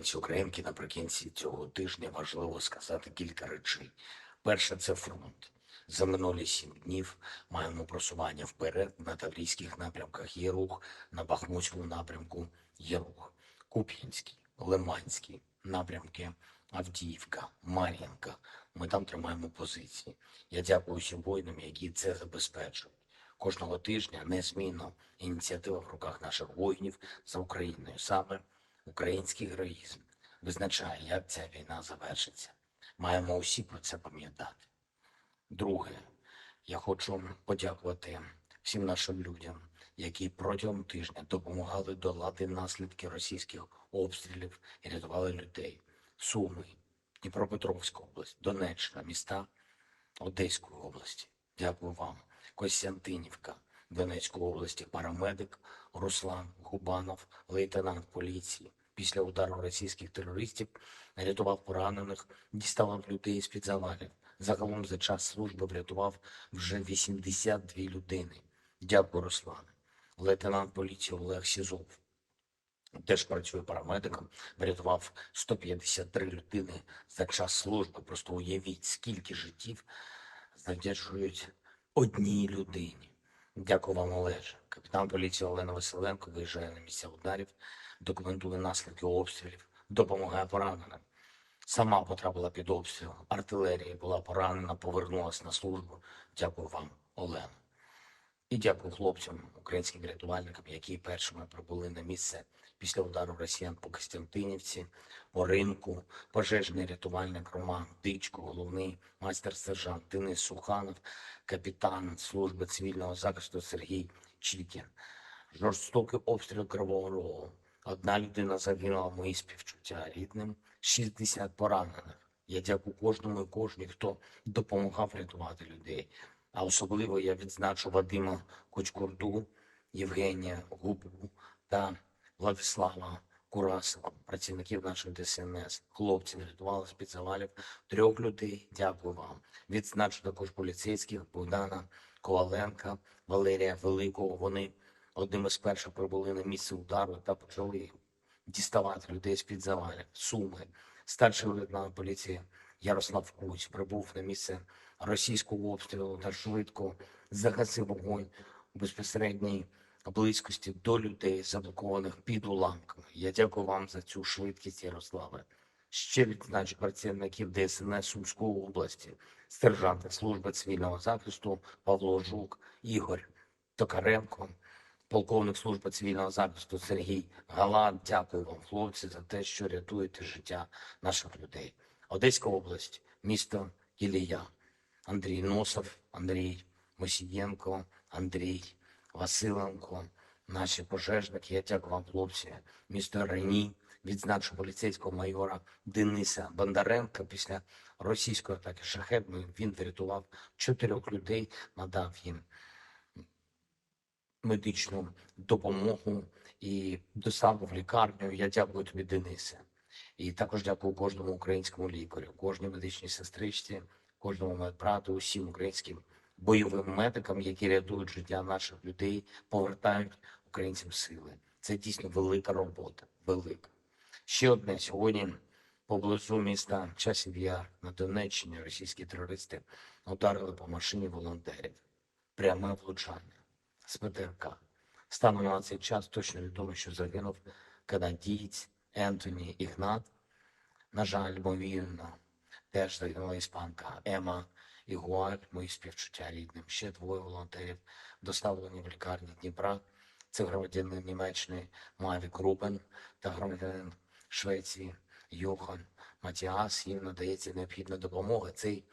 українці, українки, наприкінці цього тижня важливо сказати кілька речей. Перше це фронт. За минулі сім днів маємо просування вперед на таврійських напрямках. Є рух на Бахмутському напрямку. Є рух Куп'янський, Лиманський напрямки, Авдіївка, Мар'їнка. Ми там тримаємо позиції. Я дякую всім воїнам, які це забезпечують. Кожного тижня незмінно ініціатива в руках наших воїнів за Україною. Саме український героїзм визначає, як ця війна завершиться. Маємо усі про це пам'ятати. Друге, я хочу подякувати всім нашим людям, які протягом тижня допомагали долати наслідки російських обстрілів і рятували людей. Суми, Дніпропетровська область, Донеччина, міста Одеської області. Дякую вам. Костянтинівка, Донецької області, парамедик Руслан Губанов, лейтенант поліції. Після удару російських терористів рятував поранених, діставав людей з-під завалів. Загалом за час служби врятував вже 82 людини. Дякую, Руслане. Лейтенант поліції Олег Сізов теж працює парамедиком, врятував 153 людини за час служби. Просто уявіть, скільки життів завдячують одній людині. Дякую вам, Олеже. Капітан поліції Олена Василенко виїжджає на місця ударів, документує наслідки обстрілів, допомагає пораненим. Сама потрапила під обстріл. Артилерія була поранена, повернулася на службу. Дякую вам, Олена. І дякую хлопцям, українським рятувальникам, які першими прибули на місце після удару росіян по Костянтинівці, по ринку, пожежний рятувальник Роман Дичко, головний майстер-сержант Денис Суханов, капітан служби цивільного захисту Сергій Чікін. Жорстокий обстріл Кривого Рогу. Одна людина загинула, мої співчуття рідним, 60 поранених. Я дякую кожному і кожній, хто допомагав рятувати людей. А особливо я відзначу Вадима Кочкурду, Євгенія Губу та Владислава Курасова, працівників нашої ДСНС. Хлопці врятували з-під завалів трьох людей. Дякую вам. Відзначу також поліцейських Богдана Коваленка, Валерія Великого. Вони одним із перших прибули на місце удару та почали діставати людей з-під завалів. Суми. Старший лейтенант поліції Ярослав Куць прибув на місце російського обстрілу та швидко загасив вогонь безпосередній близькості до людей, заблокованих під уламками. Я дякую вам за цю швидкість, Ярославе. Ще відзначу працівників ДСНС Сумської області, сержанти служби цивільного захисту Павло Жук, Ігор Токаренко, полковник служби цивільного захисту Сергій Галан. Дякую вам, хлопці, за те, що рятуєте життя наших людей. Одеська область, місто Ілія, Андрій Носов, Андрій Мосієнко, Андрій Василенко, наші пожежники. Я дякую вам, хлопці. Місто Рені, відзначу поліцейського майора Дениса Бондаренка. Після російської атаки шахетної він врятував чотирьох людей, надав їм медичну допомогу і доставив в лікарню. Я дякую тобі, Денисе. І також дякую кожному українському лікарю, кожній медичній сестричці, кожному медбрату, усім українським бойовим медикам, які рятують життя наших людей, повертають українцям сили. Це дійсно велика робота. Велика. Ще одне сьогодні поблизу міста Часів Яр на Донеччині російські терористи ударили по машині волонтерів. Пряме влучання з ПТРК. Станом на цей час точно відомо, що загинув канадієць Ентоні Ігнат. На жаль, ймовірно, теж загинула іспанка Ема Ігуаль, мої співчуття рідним. Ще двоє волонтерів доставлені в лікарні Дніпра. Це громадянин Німеччини Мавік Рубен та громадянин Швеції Йохан Матіас. Їм надається необхідна допомога. Цей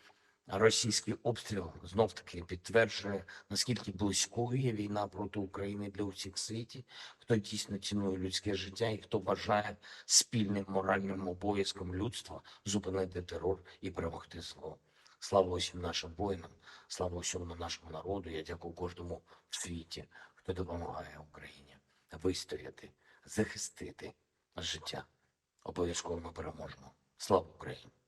російський обстріл знов таки підтверджує, наскільки близькою є війна проти України для усіх світі, хто дійсно цінує людське життя і хто вважає спільним моральним обов'язком людства зупинити терор і перемогти зло. Слава усім нашим воїнам, слава усьому нашому народу. Я дякую кожному в світі, хто допомагає Україні вистояти, захистити життя. Обов'язково ми переможемо. Слава Україні!